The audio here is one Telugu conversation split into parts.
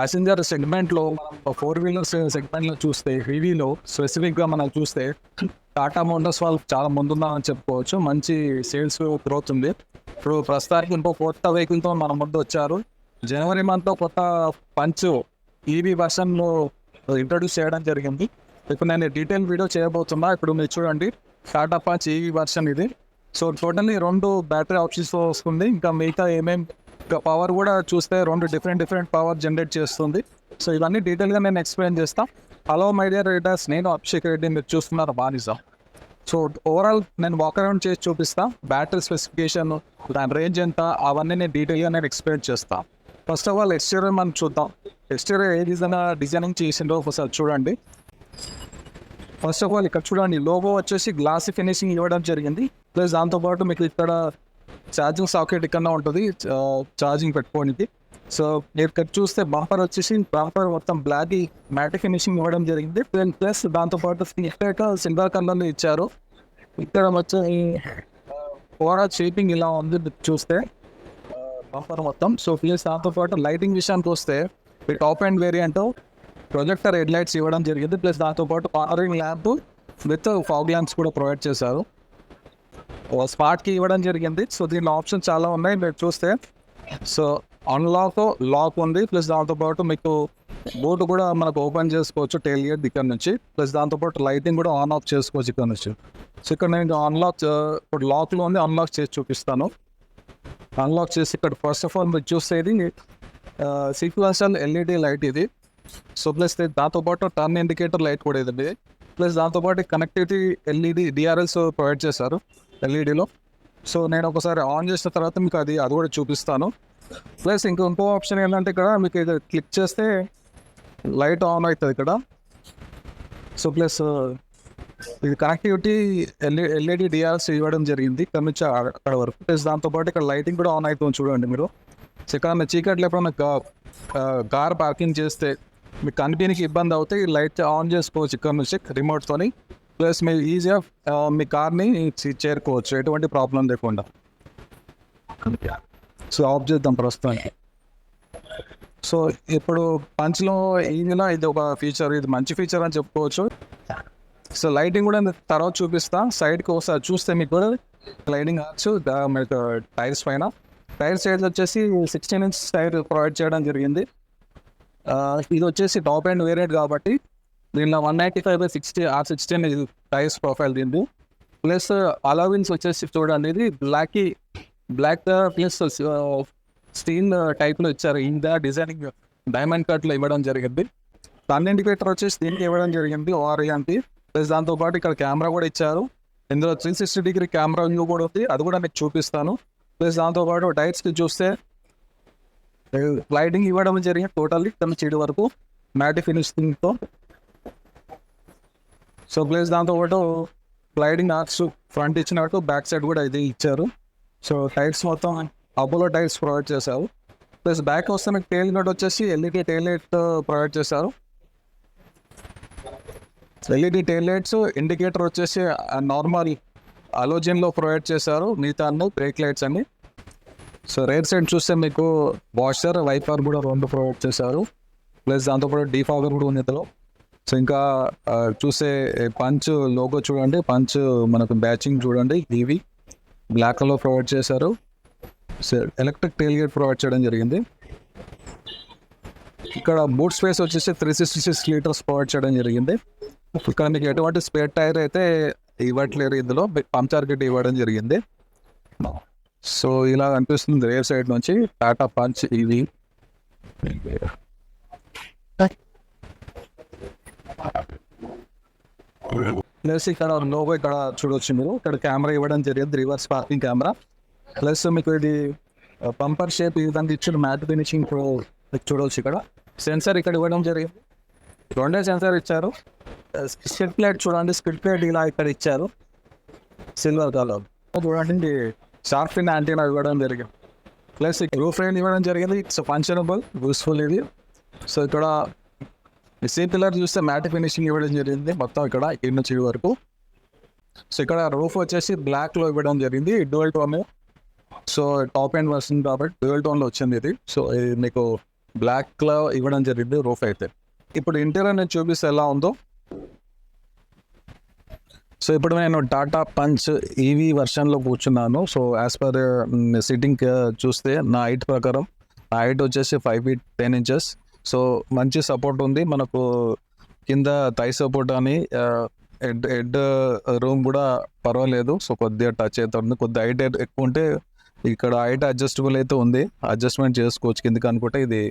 ప్యాసింజర్ సెగ్మెంట్లో మనం ఫోర్ వీలర్స్ సెగ్మెంట్లో చూస్తే హెవీలో స్పెసిఫిక్గా మనం చూస్తే టాటా మోటార్స్ వాళ్ళు చాలా ముందున్నామని చెప్పుకోవచ్చు. మంచి సేల్స్ గ్రోత్ ఉంది. ఇప్పుడు ప్రస్తుతానికి ఇంకో కొత్త వెహికల్తో మన ముందు వచ్చారు. జనవరి మంత్లో కొత్త పంచ్ ఈవీ వర్షన్లో ఇంట్రడ్యూస్ చేయడం జరిగింది. ఇప్పుడు నేను డీటెయిల్ వీడియో చేయబోతున్నా. ఇప్పుడు మీరు చూడండి. టాటా పంచ్ ఈవీ వర్షన్ ఇది. సో టోటల్లీ రెండు బ్యాటరీ ఆప్షన్స్ వస్తుంది. ఇంకా మిగతా ఏమేమి పవర్ కూడా చూస్తే రెండు డిఫరెంట్ డిఫరెంట్ పవర్ జనరేట్ చేస్తుంది. సో ఇవన్నీ డీటెయిల్గా నేను ఎక్స్ప్లెయిన్ చేస్తాను హలో మై డియర్ రీడర్స్ నేను అభిషేక్ రెడ్డి మీరు చూస్తున్నారు బానిజా సో ఓవరాల్ నేను వాక్ అరౌండ్ చేసి చూపిస్తా. బ్యాటరీ స్పెసిఫికేషన్ దాని రేంజ్ ఎంత అవన్నీ నేను డీటెయిల్గా నేను ఎక్స్ప్లెయిన్ చేస్తా. ఫస్ట్ ఆఫ్ ఆల్ ఎక్స్టీరియర్ మనం చూద్దాం. ఎక్స్టీరియర్ ఏ విధంగా డిజైనింగ్ చేసిండో ఒకసారి చూడండి. ఫస్ట్ ఆఫ్ ఆల్ ఇక్కడ చూడండి లోగో వచ్చేసి గ్లాస్ ఫినిషింగ్ ఇవ్వడం జరిగింది. ప్లస్ దాంతోపాటు మీకు ఇక్కడ ఛార్జింగ్ సాకెట్ ఇక్కడ ఉంటుంది ఛార్జింగ్ పెట్టుకోనికి సో మీరు ఇక్కడ చూస్తే బంపర్ వచ్చేసి బంపర్ మొత్తం బ్లాక్ మ్యాట్ ఫినిషింగ్ ఇవ్వడం జరిగింది. ప్లస్ దాంతోపాటు స్పీకర్ సిల్వర్ కలర్లో ఇచ్చారు. ఇక్కడ వచ్చి ఓవరాల్ షేపింగ్ ఇలా ఉంది చూస్తే బంపర్ మొత్తం. సో ప్లస్ దాంతోపాటు లైటింగ్ విషయానికి వస్తే top end variant projector headlights ఇవ్వడం జరిగింది. ప్లస్ దాంతోపాటు cornering lamp with fog lamps కూడా ప్రొవైడ్ చేశారు. స్పాట్కి ఇవ్వడం జరిగింది. సో దీనిలో ఆప్షన్ చాలా ఉన్నాయి. మీరు చూస్తే సో అన్లాక్ లాక్ ఉంది. ప్లస్ దాంతోపాటు మీకు బోర్డు కూడా మనకు ఓపెన్ చేసుకోవచ్చు టెయిల్ గేట్ ఇక్కడ నుంచి. ప్లస్ దాంతోపాటు లైటింగ్ కూడా ఆన్ ఆఫ్ చేసుకోవచ్చు ఇక్కడ నుంచి. సో ఇక్కడ నేను అన్లాక్ ఇప్పుడు లాక్లో ఉంది. అన్లాక్ చేసి చూపిస్తాను. అన్లాక్ చేసి ఇక్కడ ఫస్ట్ ఆఫ్ ఆల్ మీరు చూసేది సీక్వెన్షియల్ ఎల్ఈడి లైట్ ఇది. సో ప్లస్ దాంతోపాటు టర్న్ ఇండికేటర్ లైట్ కూడా ఇది. ప్లస్ దాంతోపాటు కనెక్టివిటీ ఎల్ఈడి డిఆర్ఎల్స్ ప్రొవైడ్ చేశారు. ఎల్ఈడిలో. సో నేను ఒకసారి ఆన్ చేసిన తర్వాత మీకు అది అది కూడా చూపిస్తాను. ప్లస్ ఇంకో ఇంకో ఆప్షన్ ఏంటంటే ఇక్కడ మీకు ఇది క్లిక్ చేస్తే లైట్ ఆన్ అవుతుంది ఇక్కడ. సో ప్లస్ ఇది కనెక్టివిటీ ఎల్ఈ ఎల్ఈడి డిఆర్ఎస్ ఇవ్వడం జరిగింది ఇక్కడ నుంచి అక్కడ వరకు. ప్లస్ దాంతోపాటు ఇక్కడ లైటింగ్ కూడా ఆన్ అవుతుంది చూడండి మీరు. సో ఇక్కడ ఎప్పుడన్నా ఎప్పుడైనా కార్ పార్కింగ్ చేస్తే మీకు కనిపించడానికి ఇబ్బంది అవుతే ఈ లైట్ ఆన్ చేసుకోవచ్చు ఇక్కడ నుంచి రిమోట్తోని. ప్లస్ మీరు ఈజీగా మీ కార్ని చే- చేరుకోవచ్చు. ఎటువంటి ప్రాబ్లం లేకుండా. సో ఆఫ్ చేద్దాం ప్రస్తుతానికి. సో ఇప్పుడు పంచ్లో ఈజీలో ఇది ఒక ఫీచర్ ఇది మంచి ఫీచర్ అని చెప్పుకోవచ్చు. సో లైటింగ్ కూడా నేను తర్వాత చూపిస్తా. సైడ్కి ఒకసారి చూస్తే మీకు లైటింగ్ కావచ్చు. మీకు టైర్స్ పైన. టైర్ సైజ్ వచ్చేసి సిక్స్టీన్ ఇంచ్ టైర్ ప్రొవైడ్ చేయడం జరిగింది. ఇది వచ్చేసి టాప్ అండ్ వేరియంట్ కాబట్టి దీనిలో one ninety five by sixty R sixty అనేది టైర్స్ ప్రొఫైల్ దీన్ని ప్లస్ అలావిన్స్ వచ్చేసి చూడండి ఇది బ్లాక్ బ్లాక్ ప్లస్ స్టీల్ టైప్లో ఇచ్చారు. ఇంద డిజైనింగ్ డైమండ్ కట్లో ఇవ్వడం జరిగింది. టన్ ఇండికేటర్ వచ్చేసి దీనికి ఇవ్వడం జరిగింది ఓఆర్ఎంపి ప్లస్ దాంతోపాటు ఇక్కడ కెమెరా కూడా ఇచ్చారు. ఇందులో three sixty degree camera view కూడా ఉంది. అది కూడా మీకు చూపిస్తాను. ప్లస్ దాంతోపాటు టైర్స్కి చూస్తే లైటింగ్ ఇవ్వడం జరిగింది టోటల్లీ తన చెడు వరకు. మ్యాటి ఫినిషింగ్తో సో ప్లస్ దాంతోపాటు గ్లైడింగ్ ఆర్ట్స్ ఫ్రంట్ ఇచ్చినట్టు బ్యాక్ సైడ్ కూడా ఇది ఇచ్చారు. సో టైర్స్ మొత్తం అపోలో టైర్స్ ప్రొవైడ్ చేశారు. ప్లస్ బ్యాక్ వస్తే మీకు టైల్ లైట్ వచ్చేసి ఎల్ఈడి టైల్ లైట్ ప్రొవైడ్ చేశారు. ఎల్ఈడి టైల్ లైట్స్ ఇండికేటర్ వచ్చేసి నార్మల్ అలోజన్లో ప్రొవైడ్ చేశారు. మిగతా బ్రేక్ లైట్స్ అన్ని. సో రైట్ సైడ్ చూస్తే మీకు వాషర్ వైపర్ కూడా రెండు ప్రొవైడ్ చేశారు. ప్లస్ దాంతోపాటు డీఫాగర్ కూడా ఉంది ఇందులో. సో ఇంకా చూసే పంచ్ లోగో చూడండి. పంచ్ మనకు బ్యాచింగ్ చూడండి. ఇవి బ్లాక్ కలర్ ప్రొవైడ్ చేశారు. So electric tile gate provide చేయడం జరిగింది. ఇక్కడ బూట్ స్పేస్ వచ్చేసి three sixty six litres provide చేయడం జరిగింది. ఇక్కడ మీకు ఎటువంటి స్పేర్ టైర్ అయితే ఇవ్వట్లేరు ఇందులో. పంచర్ కిట్ ఇవ్వడం జరిగింది. సో ఇలా అనిపిస్తుంది రేవ్ సైడ్ నుంచి. టాటా పంచ్ ఇవి. ప్లస్ ఇక్కడ లోగో ఇక్కడ చూడొచ్చు మీరు. ఇక్కడ కెమెరా ఇవ్వడం జరిగింది. రివర్స్ పార్కింగ్ కెమెరా ప్లస్ మీకు ఇది పంపర్ షేప్ ఈ ఇచ్చిన మ్యాట్ ఫినిషింగ్ ప్రో చూడవచ్చు ఇక్కడ. సెన్సార్ ఇక్కడ ఇవ్వడం జరిగింది. రెండే సెన్సార్ ఇచ్చారు. స్కిడ్ ప్లేట్ చూడండి. స్కిడ్ ప్లేట్ ఇలా ఇక్కడ ఇచ్చారు. సిల్వర్ కలర్ చూడండి షార్ప్ ఫిన్ యాంటీనా ఇవ్వడం జరిగింది. ప్లస్ రూఫ్ రైన్ ఇవ్వడం జరిగింది. ఇట్స్ ఫంక్షనబుల్ యూస్ఫుల్ ఇది. సో ఇక్కడ సి పిల్లర్ చూస్తే మ్యాట్ ఫినిషింగ్ ఇవ్వడం జరిగింది. మొత్తం ఇక్కడ ఇటు నుంచి వరకు. సో ఇక్కడ రూఫ్ వచ్చేసి బ్లాక్లో ఇవ్వడం జరిగింది. Dual tone so top end version కాబట్టి డ్యూయల్ టోన్లో వచ్చింది ఇది. సో ఇది మీకు బ్లాక్లో ఇవ్వడం జరిగింది రూఫ్ అయితే. ఇప్పుడు ఇంటీరియర్ నేను చూపిస్తే ఎలా ఉందో. సో ఇప్పుడు నేను టాటా పంచ్ ఈవీ వర్షన్లో కూర్చున్నాను. సో యాజ్ పర్ సిట్టింగ్ చూస్తే నా హైట్ ప్రకారం. నా హైట్ వచ్చేసి five feet ten inches so మంచి సపోర్ట్ ఉంది. మనకు కింద థై సపోర్ట్ అని హెడ్ హెడ్ రూమ్ కూడా పర్వాలేదు. సో కొద్దిగా టచ్ అవుతుంది కొద్దిగా హైట్ ఎక్కువ ఉంటే ఇక్కడ హైట్ అడ్జస్టబుల్ అయితే ఉంది. అడ్జస్ట్మెంట్ చేసుకోవచ్చు కిందకి అనుకుంటే ఇది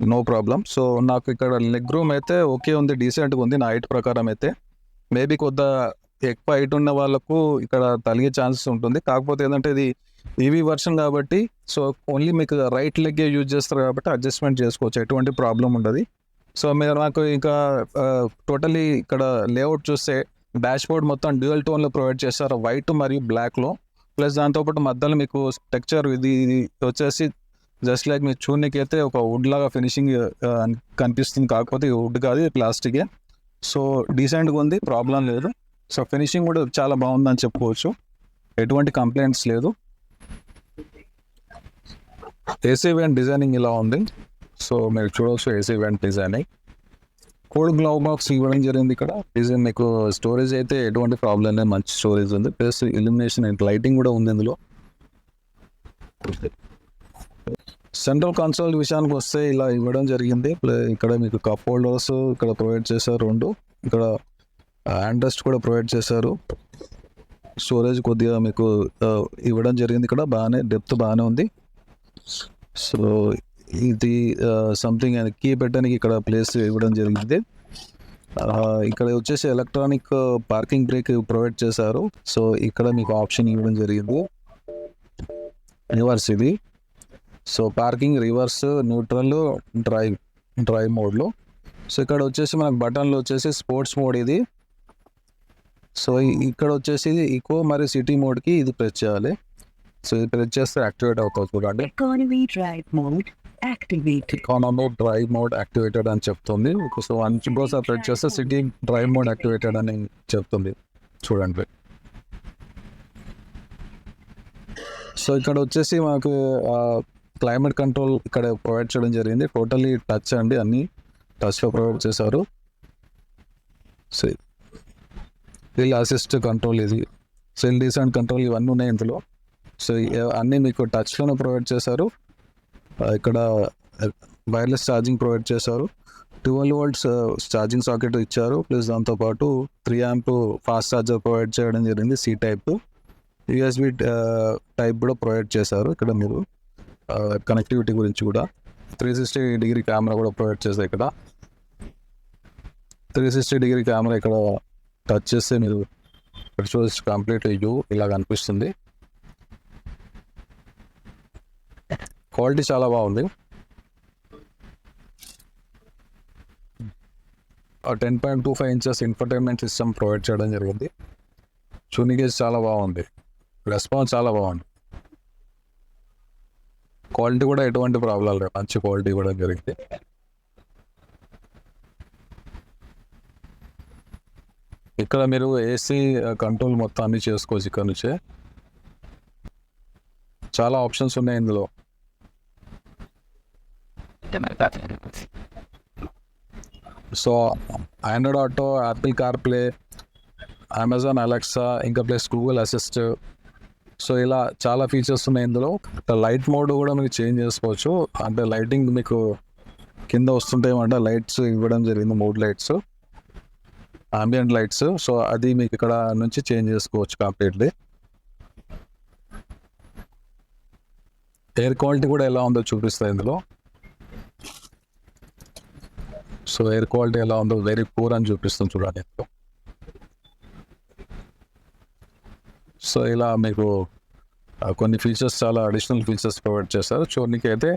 నో ప్రాబ్లం సో నాకు ఇక్కడ లెగ్ రూమ్ అయితే ఓకే ఉంది డీసెంట్గా ఉంది నా హైట్ ప్రకారం అయితే. మేబీ కొద్ది ఎక్కువ హైట్ ఉన్న వాళ్ళకు ఇక్కడ తలిగే ఛాన్సెస్ ఉంటుంది. కాకపోతే ఏంటంటే ఇది ఈవీ వర్షన్ కాబట్టి సో ఓన్లీ మీకు రైట్ లెగ్ యూజ్ చేస్తారు కాబట్టి అడ్జస్ట్మెంట్ చేసుకోవచ్చు. ఎటువంటి ప్రాబ్లం ఉండదు. సో మీరు నాకు ఇంకా టోటలీ ఇక్కడ లేఅవుట్ చూస్తే డాష్ బోర్డ్ మొత్తం డ్యూయల్ టోన్లో ప్రొవైడ్ చేస్తారు. వైట్ మరియు బ్లాక్లో ప్లస్ దాంతోపాటు మధ్యలో మీకు టెక్చర్ ఇది ఇది వచ్చేసి జస్ట్ లైక్ మీరు చూడడానికి అయితే ఒక వుడ్ లాగా ఫినిషింగ్ కనిపిస్తుంది. కాకపోతే వుడ్ కాదు ప్లాస్టికే సో డీసెంట్గా ఉంది ప్రాబ్లం లేదు. సో ఫినిషింగ్ కూడా చాలా బాగుందని చెప్పుకోవచ్చు. ఎటువంటి కంప్లైంట్స్ లేదు. ఏసీ వెంట్ డిజైనింగ్ ఇలా ఉంది. సో మీరు చూడవచ్చు AC vent designing. Cold glove box ఇవ్వడం జరిగింది ఇక్కడ. డిజైన్ మీకు స్టోరేజ్ అయితే ఎటువంటి ప్రాబ్లం లేదు. మంచి స్టోరేజ్ ఉంది. ప్లస్ ఇల్యూమినేషన్ లైటింగ్ కూడా ఉంది ఇందులో. సెంట్రల్ కన్సోల్ విషయానికి వస్తే ఇలా ఇవ్వడం జరిగింది. ఇక్కడ మీకు కప్ హోల్డర్స్ ఇక్కడ ప్రొవైడ్ చేశారు రెండు. ఇక్కడ హ్యాండ్ రెస్ట్ కూడా ప్రొవైడ్ చేశారు. స్టోరేజ్ కొద్దిగా మీకు ఇవ్వడం జరిగింది ఇక్కడ. బాగానే డెప్త్ బాగానే ఉంది. సో ఇది సంథింగ్ కీ పెట్టడానికి ఇక్కడ ప్లేస్ ఇవ్వడం జరిగింది. ఇక్కడ వచ్చేసి ఎలక్ట్రానిక్ పార్కింగ్ బ్రేక్ ప్రొవైడ్ చేశారు. సో ఇక్కడ మీకు ఆప్షన్ ఇవ్వడం జరిగింది. రివర్స్ ఇది. So parking reverse neutral drive drive మోడ్లో సో ఇక్కడ వచ్చేసి మనకు బటన్లు వచ్చేసి స్పోర్ట్స్ మోడ్ ఇది. సో ఇక్కడ వచ్చేసి ఈకో మరియు సిటీ మోడ్కి ఇది ప్రెస్ చేయాలి. సో ఇది ప్రెస్ చేస్తే యాక్టివేట్ అవుతుంది చూడండి. Economy drive mode activated. Economy drive mode activated అని చెప్తుంది. సో ఇంకోసారి ప్రెస్ చేస్తే సిటీ డ్రైవ్ మోడ్ యాక్టివేటెడ్ అని చెప్తుంది. చూడండి. సో ఇక్కడ వచ్చేసి మాకు క్లైమేట్ కంట్రోల్ ఇక్కడ ప్రొవైడ్ చేయడం జరిగింది. టోటలీ టచ్ అండి అన్ని. టచ్లో ప్రొవైడ్ చేశారు. సో హిల్ అసిస్ట్ కంట్రోల్ ఇది. సెల్ డీసెంట్ కంట్రోల్ ఇవన్నీ ఉన్నాయి ఇందులో. సో అన్నీ మీకు టచ్లోనే ప్రొవైడ్ చేశారు. ఇక్కడ వైర్లెస్ ఛార్జింగ్ ప్రొవైడ్ చేశారు. ట్వెల్వ్ వోల్ట్స్ ఛార్జింగ్ సాకెట్ ఇచ్చారు. ప్లస్ దాంతోపాటు three amp fast charger provide చేయడం జరిగింది సి టైప్. యూఎస్బి టైప్ కూడా ప్రొవైడ్ చేశారు ఇక్కడ మీరు. కనెక్టివిటీ గురించి కూడా. త్రీ సిక్స్టీ డిగ్రీ కెమెరా కూడా ప్రొవైడ్ చేశారు ఇక్కడ. త్రీ సిక్స్టీ డిగ్రీ కెమెరా ఇక్కడ టచ్ చేస్తే మీరు ఇక్కడ చూసి కంప్లీట్ యూ ఇలా కనిపిస్తుంది క్వాలిటీ చాలా బాగుంది. Ten point two five inches infotainment system provide చేయడం జరిగింది. చూనిగేజ్ చాలా బాగుంది. రెస్పాన్స్ చాలా బాగుంది. క్వాలిటీ కూడా ఎటువంటి ప్రాబ్లం లేదు. మంచి క్వాలిటీ ఇవ్వడం జరిగింది. ఇక్కడ మీరు ఏసీ కంట్రోల్ మొత్తం అన్ని చేసుకోవచ్చు ఇక్కడ నుంచే. చాలా ఆప్షన్స్ ఉన్నాయి ఇందులో. So Android Auto Apple Car Play Amazon Alexa ఇంకా ప్లస్ గూగుల్ అసిస్ట్ సో ఇలా చాలా ఫీచర్స్ ఉన్నాయి ఇందులో. లైట్ మోడ్ కూడా మీకు చేంజ్ చేసుకోవచ్చు. అంటే లైటింగ్ మీకు కింద వస్తుంటాయేమంటే లైట్స్ ఇవ్వడం జరిగింది mood lights ambient lights so అది మీకు ఇక్కడ నుంచి చేంజ్ చేసుకోవచ్చు కంప్లీట్లీ ఎయిర్ క్వాలిటీ కూడా ఎలా ఉందో చూపిస్తుంది ఇందులో. సో ఎయిర్ క్వాలిటీ ఎలా ఉందో వెరీ పూర్ అని చూపిస్తుంది చూడండి. సో ఇలా మీకు కొన్ని ఫీచర్స్ చాలా అడిషనల్ ఫీచర్స్ ప్రొవైడ్ చేస్తారు చూడడానికి అయితే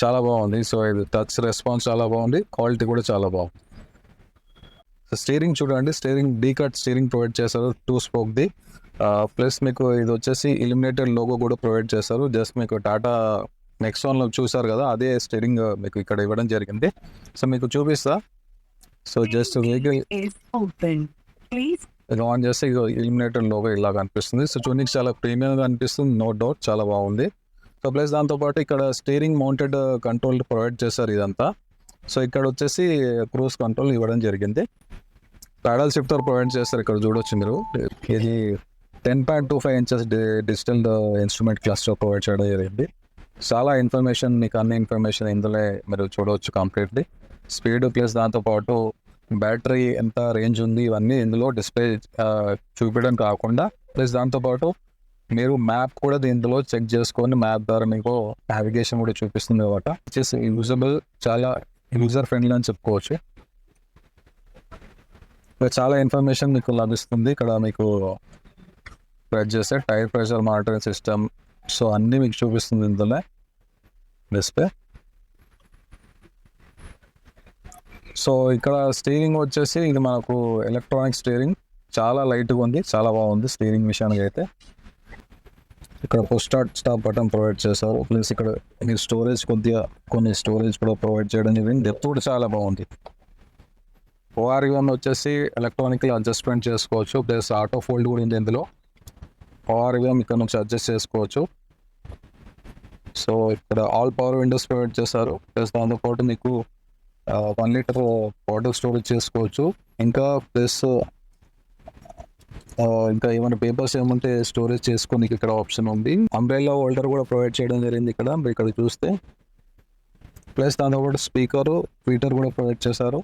చాలా బాగుంది. సో ఇది టచ్ రెస్పాన్స్ చాలా బాగుంది. క్వాలిటీ కూడా చాలా బాగుంది. సో స్టీరింగ్ చూడండి. Steering D cut steering provide చేస్తారు టూ స్పోక్ది ప్లస్ మీకు ఇది వచ్చేసి ఇలిమినేటెడ్ లోగో కూడా ప్రొవైడ్ చేస్తారు జస్ట్ మీకు టాటా నెక్సాన్లో చూసారు కదా అదే స్టీరింగ్ మీకు ఇక్కడ ఇవ్వడం జరిగింది. సో మీకు చూపిస్తా. సో జస్ట్ వెహికల్ ఇది ఆన్ చేస్తే ఇలిమినేటెడ్ లోగో ఇలా కనిపిస్తుంది సో చూడడానికి చాలా ప్రీమియంగా అనిపిస్తుంది. నో డౌట్ చాలా బాగుంది. సో ప్లస్ దాంతోపాటు ఇక్కడ స్టీరింగ్ మౌంటెడ్ కంట్రోల్ ప్రొవైడ్ చేశారు ఇదంతా. సో ఇక్కడ వచ్చేసి క్రూజ్ కంట్రోల్ ఇవ్వడం జరిగింది. ప్యాడల్ షిఫ్టర్ ప్రొవైడ్ చేస్తారు ఇక్కడ చూడొచ్చు మీరు. ఇది ten point two five inches digital instrument cluster provide చేయడం జరిగింది. చాలా ఇన్ఫర్మేషన్ మీకు అన్ని ఇన్ఫర్మేషన్ ఇందులో మీరు చూడవచ్చు కంప్లీట్లీ స్పీడ్ ప్లస్ దాంతోపాటు బ్యాటరీ ఎంత రేంజ్ ఉంది ఇవన్నీ ఇందులో డిస్ప్లే చూపించడం కాకుండా ప్లస్ దాంతోపాటు మీరు మ్యాప్ కూడా దీంట్లో చెక్ చేసుకొని మ్యాప్ ద్వారా మీకు నావిగేషన్ కూడా చూపిస్తుంది అనమాట. వచ్చేసి యూజబుల్ చాలా యూజర్ ఫ్రెండ్లీ అని చెప్పుకోవచ్చు. చాలా ఇన్ఫర్మేషన్ మీకు లభిస్తుంది. ఇక్కడ మీకు ప్రెస్ చేస్తే tyre pressure monitoring system so అన్నీ మీకు చూపిస్తుంది ఇందులో డిస్ప్లే సో ఇక్కడ స్టీరింగ్ వచ్చేసి ఇది మనకు ఎలక్ట్రానిక్ స్టీరింగ్ చాలా లైట్గా ఉంది చాలా బాగుంది స్టీరింగ్ విషయానికి అయితే. ఇక్కడ push start stop button provide చేశారు. ప్లస్ ఇక్కడ మీరు స్టోరేజ్ కొద్దిగా కొన్ని స్టోరేజ్ కూడా ప్రొవైడ్ చేయడం జరిగింది. డెప్త్ కూడా చాలా బాగుంది. ఓఆర్వన్ వచ్చేసి ఎలక్ట్రానిక్లీ అడ్జస్ట్మెంట్ చేసుకోవచ్చు. ప్లస్ ఆటో ఫోల్డ్ కూడా ఉంది ఇందులో. ఓఆర్వన్ ఇక్కడ నుంచి అడ్జస్ట్ చేసుకోవచ్చు. సో ఇక్కడ ఆల్ పవర్ విండోస్ ప్రొవైడ్ చేశారు. ప్లస్ దాంతోపాటు మీకు వన్ లీటర్ వాటర్ స్టోరేజ్ చేసుకోవచ్చు. ఇంకా ప్లస్ ఇంకా ఏమైనా పేపర్స్ ఏమంటే స్టోరేజ్ చేసుకోనికి ఇక్కడ ఆప్షన్ ఉంది. అంబ్రెల్లా హోల్డర్ కూడా ప్రొవైడ్ చేయడం జరిగింది ఇక్కడ. మీరు ఇక్కడ చూస్తే. ప్లస్ దాంతోపాటు స్పీకర్ ట్విట్టర్ కూడా ప్రొవైడ్ చేశారు.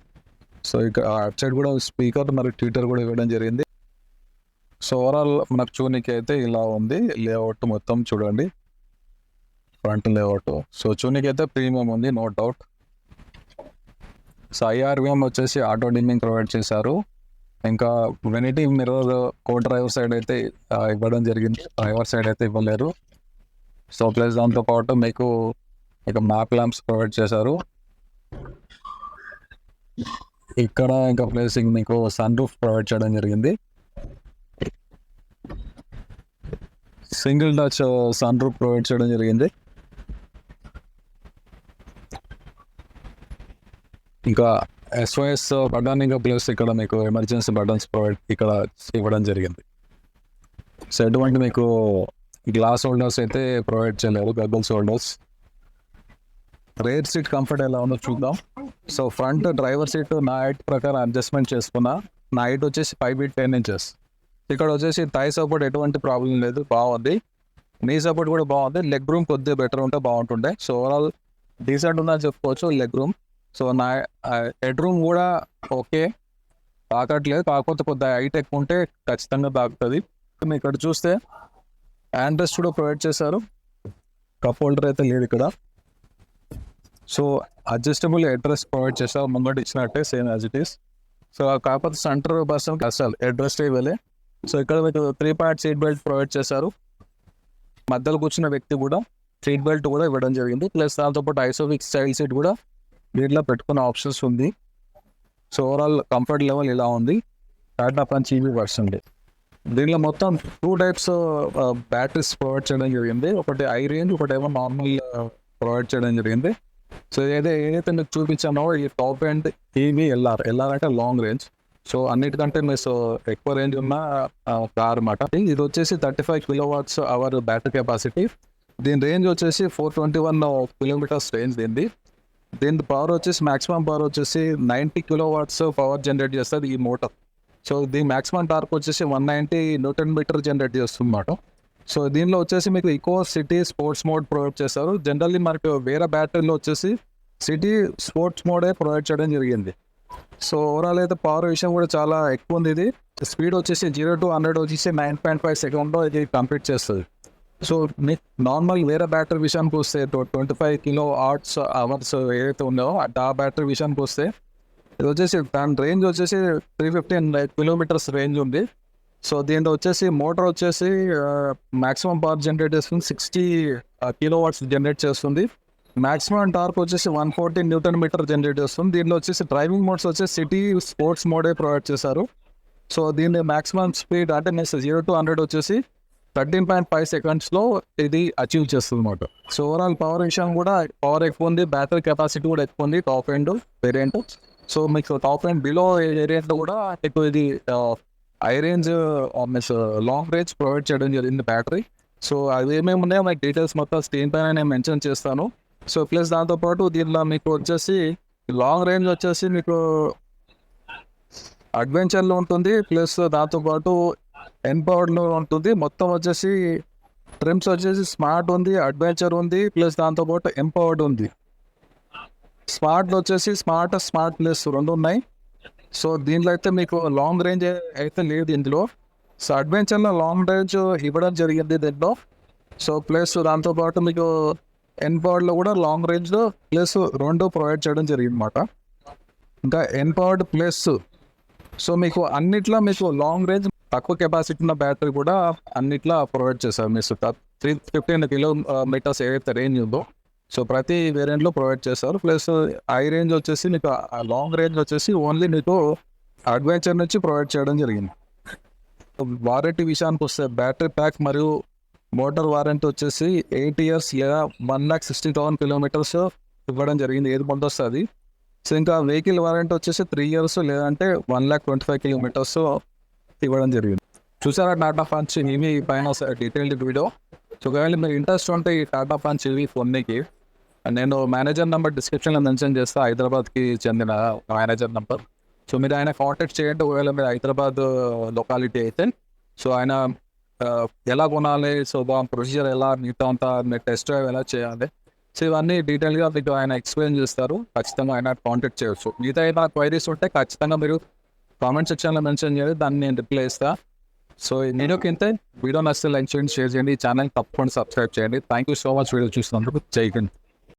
సో ఇక్కడ అటు సైడ్ కూడా స్పీకర్ మరియు ట్విట్టర్ కూడా ఇవ్వడం జరిగింది. సో ఓవరాల్ మనకు చూనికి అయితే ఇలా ఉంది. లేఅవుట్ మొత్తం చూడండి. ఫ్రంట్ లేఅవుట్ సో చూనికి అయితే ప్రీమియం ఉంది నో డౌట్ సో ఐఆర్విఎం వచ్చేసి ఆటో డిమ్మింగ్ ప్రొవైడ్ చేశారు. ఇంకా vanity mirror co driver side అయితే ఇవ్వడం జరిగింది. డ్రైవర్ సైడ్ అయితే ఇవ్వలేరు. సో ప్లస్ దాంతోపాటు మీకు ఇక మ్యాప్ ల్యాంప్స్ ప్రొవైడ్ చేశారు. ఇక్కడ ఇంకా ప్లేసింగ్ మీకు సన్ రూఫ్ ప్రొవైడ్ చేయడం జరిగింది. Single touch sunroof provide చేయడం జరిగింది. ఇంకా ఎస్ఓఎస్ బటన్ ఇంకా ప్లస్ ఇక్కడ మీకు ఎమర్జెన్సీ బటన్స్ ప్రొవైడ్ ఇక్కడ ఇవ్వడం జరిగింది. సో ఎటువంటి మీకు గ్లాస్ హోల్డర్స్ అయితే ప్రొవైడ్ చేయలేదు goggles holders. Rear seat comfort ఎలా ఉందో చూద్దాం. సో ఫ్రంట్ డ్రైవర్ సీట్ నా హైట్ ప్రకారం అడ్జస్ట్మెంట్ చేసుకున్నా నా హైట్ వచ్చేసి ఫైవ్ ఫీట్ టెన్ ఇంచెస్. ఇక్కడ వచ్చేసి థై సపోర్ట్ ఎటువంటి ప్రాబ్లం లేదు బాగుంది. నీ సపోర్ట్ కూడా బాగుంది. లెగ్ రూమ్ కొద్దిగా బెటర్ ఉంటే బాగుంటుండే. సో ఓవరాల్ డీసెంట్ ఉందని చెప్పుకోవచ్చు లెగ్ రూమ్ సో నా హెడ్ రూమ్ కూడా ఓకే తాకట్లేదు. కాకపోతే కొద్దిగా హైట్ ఎక్కువ ఉంటే ఖచ్చితంగా తాకుతుంది. మీరు ఇక్కడ చూస్తే హ్యాండ్ రెస్ట్ కూడా ప్రొవైడ్ చేశారు. కప్ హోల్డర్ అయితే లేదు ఇక్కడ. సో అడ్జస్టబుల్ అడ్రస్ ప్రొవైడ్ చేస్తారు ముంగట ఇచ్చినట్టే same as it is so కాకపోతే సెంటర్ పర్సన్ అసలు అడ్రస్ ఇవ్వలే. సో ఇక్కడ మీకు three point seat belt provide చేశారు. మధ్యలో కూర్చున్న వ్యక్తి కూడా సీట్ బెల్ట్ కూడా ఇవ్వడం జరిగింది. ప్లస్ దాంతోపాటు ఐసోఫిక్ స్టైల్ సీట్ కూడా దీంట్లో పెట్టుకునే ఆప్షన్స్ ఉంది. సో ఓవరాల్ కంఫర్ట్ లెవెల్ ఇలా ఉంది. టాటా పంచ్ ఈవీ వర్షన్ దీనిలో మొత్తం టూ టైప్స్ బ్యాటరీస్ ప్రొవైడ్ చేయడం జరిగింది. ఒకటి ఐ రేంజ్ ఒకటి ఏమో నార్మల్ ప్రొవైడ్ uh, చేయడం జరిగింది. సో ఏదైతే ఏదైతే మీకు చూపించానో ఈ top end EV LR LR అంటే లాంగ్ రేంజ్ సో అన్నిటికంటే మీరు ఎక్కువ రేంజ్ ఉన్న కార్ అన్నమాట. ఇది వచ్చేసి thirty five kilowatts hour battery capacity దీని రేంజ్ వచ్చేసి four twenty one kilometres range దీనిది దీని పవర్ వచ్చేసి మాక్సిమం పవర్ వచ్చేసి ninety kilo watts power generate చేస్తుంది ఈ మోటార్ సో దీని మాక్సిమం టార్క్ వచ్చేసి one ninety newton metre generate చేస్తుంది అన్నమాట. సో దీనిలో వచ్చేసి మీకు eco city sports mode provide చేస్తారు. జనరల్లీ మనకు వేరే బ్యాటరీలో వచ్చేసి సిటీ స్పోర్ట్స్ మోడే ప్రొవైడ్ చేయడం జరిగింది. సో ఓవరాల్ అయితే పవర్ విషయం కూడా చాలా ఎక్కువ ఉంది ఇది. స్పీడ్ వచ్చేసి జీరో టు హండ్రెడ్ వచ్చేసి నైన్ పాయింట్ ఫైవ్ సెకండ్లో ఇది కంప్లీట్ చేస్తుంది. సో మీకు నార్మల్ వేరే బ్యాటరీ విషయానికి వస్తే twenty five kilo arts hours ఏదైతే ఉందో ఆ బ్యాటరీ విషయానికి వస్తే ఇది వచ్చేసి దాని రేంజ్ వచ్చేసి త్రీ ఫిఫ్టీన్ కిలోమీటర్స్ రేంజ్ ఉంది. సో దీంట్లో వచ్చేసి మోటార్ వచ్చేసి మ్యాక్సిమం పవర్ జనరేట్ చేస్తుంది సిక్స్టీ కిలో వాట్స్ జనరేట్ చేస్తుంది. మాక్సిమం టార్క్ వచ్చేసి one forty newton metre generate చేస్తుంది. దీనిలో వచ్చేసి డ్రైవింగ్ మోడ్స్ వచ్చేసి సిటీ స్పోర్ట్స్ మోడే ప్రొవైడ్ చేశారు. సో దీని మాక్సిమం స్పీడ్ అంటే నెక్స్ట్ జీరో టు హండ్రెడ్ వచ్చేసి థర్టీన్ పాయింట్ ఫైవ్ సెకండ్స్లో ఇది అచీవ్ చేస్తుంది అనమాట సో ఓవరాల్ పవర్ విషయం కూడా పవర్ ఎక్కువ ఉంది బ్యాటరీ కెపాసిటీ కూడా ఎక్కువ ఉంది టాప్ ఎండ్ వేరియంట్ సో మీకు టాప్ ఎండ్ బిలో వేరియంట్లో కూడా మీకు ఇది I range means long range provide చేయడం జరిగింది బ్యాటరీ సో అవి ఏమేమి ఉన్నాయో మీకు డీటెయిల్స్ మొత్తం స్క్రీన్ పైన నేను మెన్షన్ చేస్తాను. సో ప్లస్ దాంతోపాటు దీనిలో మీకు వచ్చేసి లాంగ్ రేంజ్ వచ్చేసి మీకు అడ్వెంచర్లో ఉంటుంది. ప్లస్ దాంతోపాటు ఎన్పవర్డ్లో ఉంటుంది. మొత్తం వచ్చేసి ట్రిమ్స్ వచ్చేసి స్మార్ట్ ఉంది అడ్వెంచర్ ఉంది ప్లస్ దాంతోపాటు ఎంపవర్డ్ ఉంది. స్మార్ట్ వచ్చేసి స్మార్ట్ స్మార్ట్ ప్లస్ రెండు ఉన్నాయి. సో దీంట్లో అయితే మీకు లాంగ్ రేంజ్ అయితే లేదు ఇందులో. సో అడ్వెంచర్లో లాంగ్ రేంజ్ ఇవ్వడం జరిగింది దీంట్లో. సో ప్లస్ దాంతోపాటు మీకు ఎన్పవర్డ్లో కూడా లాంగ్ రేంజ్లో ప్లస్ రెండు ప్రొవైడ్ చేయడం జరిగింది అనమాట ఇంకా ఎన్పవర్డ్ ప్లస్ సో మీకు అన్నిట్లో మీకు లాంగ్ రేంజ్ తక్కువ కెపాసిటీ ఉన్న బ్యాటరీ కూడా అన్నిట్లో ప్రొవైడ్ చేశారు. మీరు త్రీ ఫిఫ్టీన్ కిలోమీటర్స్ ఏదైతే రేంజ్ ఉందో. సో ప్రతి వేరియంట్లో ప్రొవైడ్ చేస్తారు ప్లస్ హై రేంజ్ వచ్చేసి మీకు లాంగ్ రేంజ్ వచ్చేసి ఓన్లీ మీకు అడ్వెంచర్ నుంచి ప్రొవైడ్ చేయడం జరిగింది. వారంటీ విషయానికి వస్తే బ్యాటరీ ప్యాక్ మరియు మోటార్ వారంటీ వచ్చేసి ఎయిట్ ఇయర్స్ లేదా one lakh sixty thousand kilometres ఇవ్వడం జరిగింది. ఏది ముందు సో ఇంకా వెహికల్ వారంటీ వచ్చేసి త్రీ ఇయర్స్ లేదంటే one lakh twenty five kilometres ఇవ్వడం జరిగింది. చూసారా టాటా ఫాన్స్ ఇవి? పైన డీటెయిల్డ్ వీడియో. సో ఒకవేళ మీరు ఇంట్రెస్ట్ ఉంటే ఈ టాటా ఫాన్స్ ఇవి కొన్నికి నేను మేనేజర్ నెంబర్ డిస్క్రిప్షన్లో మెన్షన్ చేస్తా. హైదరాబాద్కి చెందిన మేనేజర్ నెంబర్. సో మీరు ఆయన కాంటాక్ట్ చేయండి. ఒకవేళ మీరు హైదరాబాద్ లొకాలిటీ అయితే. సో ఆయన ఎలా కొనాలి? సో దాని ప్రొసీజర్ ఎలా? మిగతా అంతా మీరు టెస్ట్ డ్రైవ్ ఎలా చేయాలి? సో ఇవన్నీ డీటెయిల్గా మీకు ఆయన ఎక్స్ప్లెయిన్ చేస్తారు. ఖచ్చితంగా ఆయన కాంటాక్ట్ చేయొచ్చు. మిగతా ఏమైనా క్వైరీస్ ఉంటే ఖచ్చితంగా మీరు కామెంట్ సెక్షన్లో మెన్షన్ చేయాలి దాన్ని నేను రిప్లై ఇస్తాను సో నేను కింద ఇంతే వీడియో నచ్చితే లైక్ చేయండి షేర్ చేయండి. ఈ ఛానల్ తప్పకుండా సబ్స్క్రైబ్ చేయండి. Thank you so much video చూసినందుకు జై హింద్.